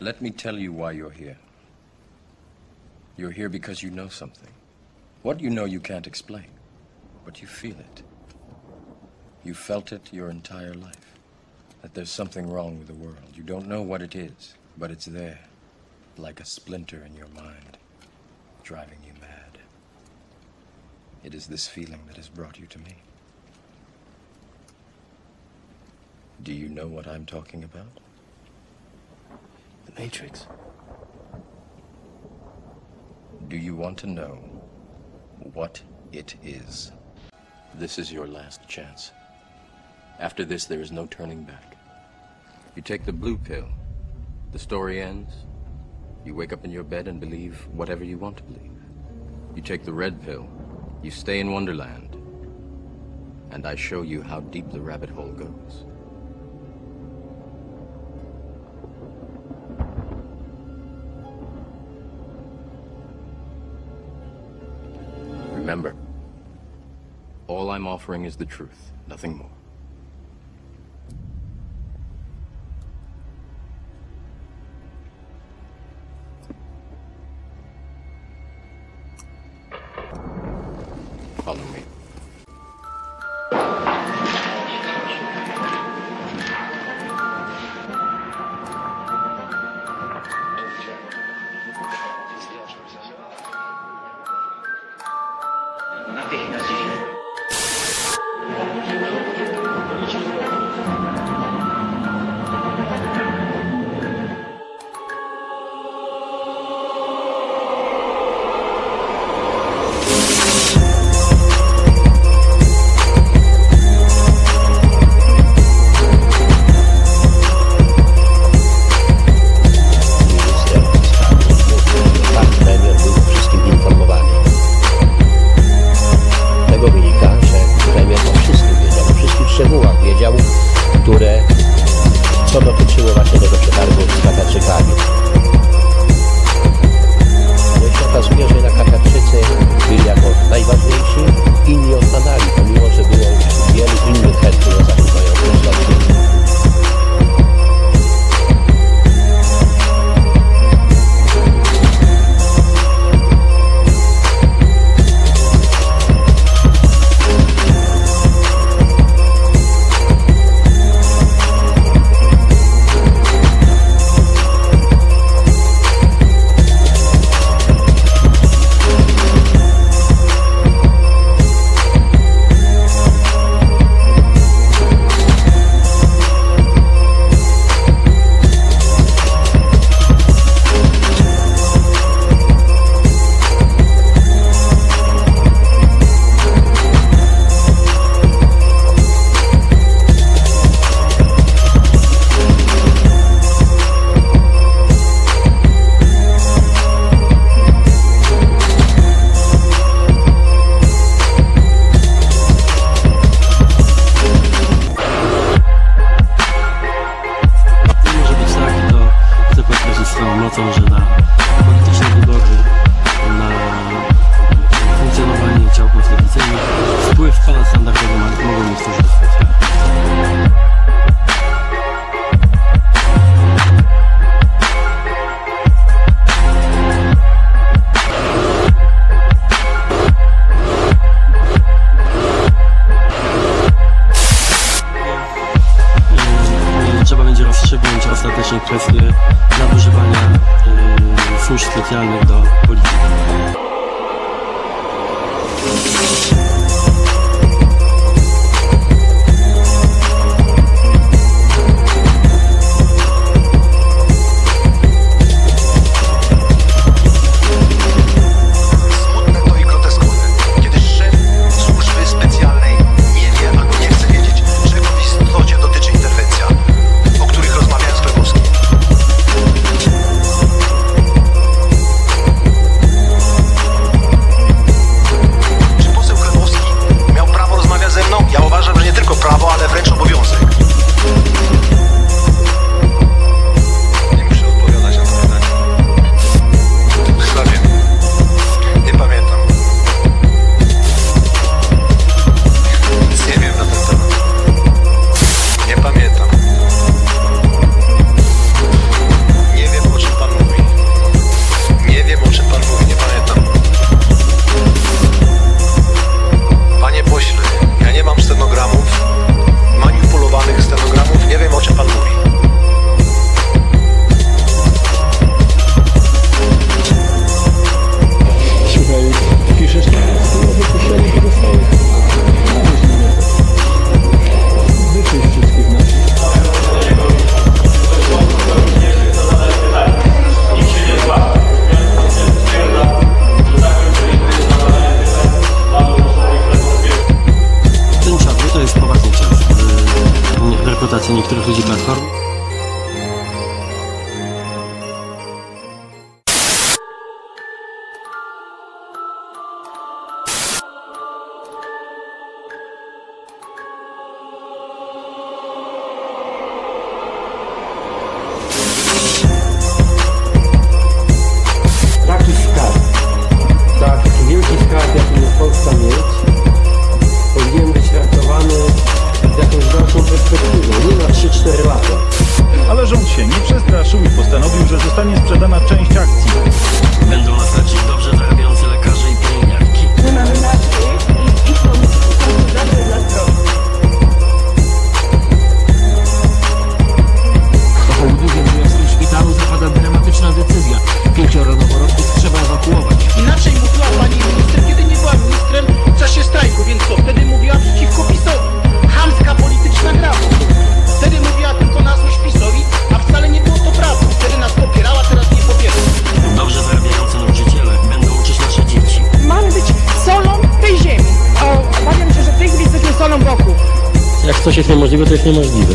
Let me tell you why you're here. You're here because you know something. What you know you can't explain, but you feel it. You felt it your entire life. That there's something wrong with the world. You don't know what it is, but it's there, like a splinter in your mind, driving you mad. It is this feeling that has brought you to me. Do you know what I'm talking about? The Matrix. Do you want to know what it is? This is your last chance. After this, there is no turning back. You take the blue pill, the story ends. You wake up in your bed and believe whatever you want to believe. You take the red pill, you stay in Wonderland, and I show you how deep the rabbit hole goes. I'm offering is the truth, nothing more. Ostatecznie kwestię nadużywania yy, służb specjalnych do polityki. jest niemożliwe, to jest niemożliwe.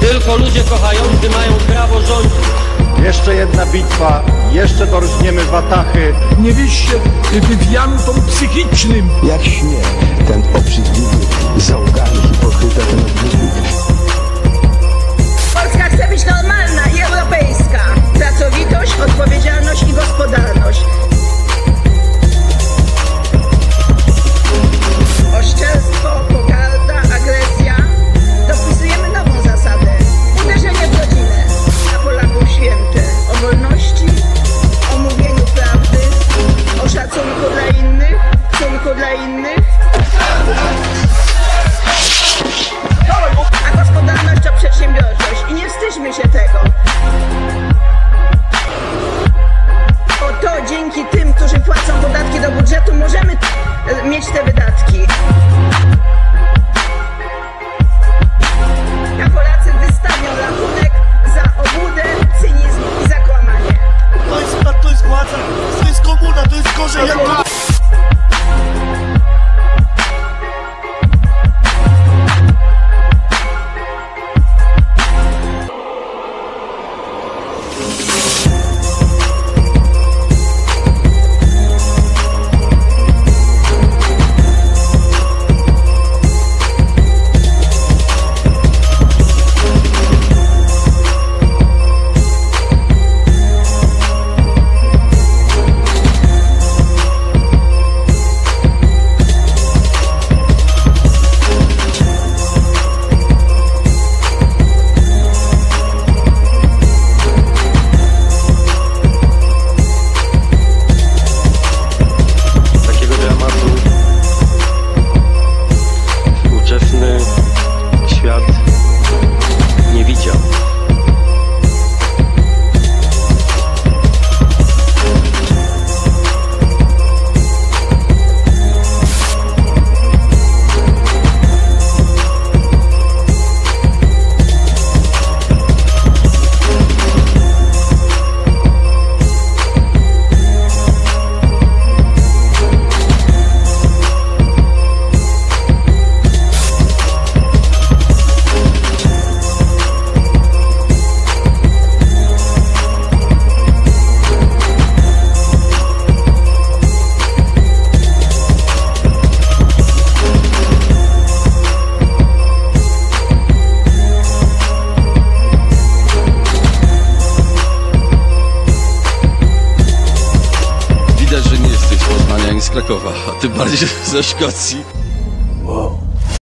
Tylko ludzie kochający mają prawo rządzić. Jeszcze jedna bitwa, jeszcze dorżniemy watachy. Nie wiesz się wywiantom psychicznym. Jak śmie ten obrzydliwy, załogany hipokryta ten obrzydliwy. Polska chce być normalna i europejska. Pracowitość, odpowiedzialność i gospodarność. Oszczerstwo, pogarda. me shit take off. tym bardziej ze Szkocji.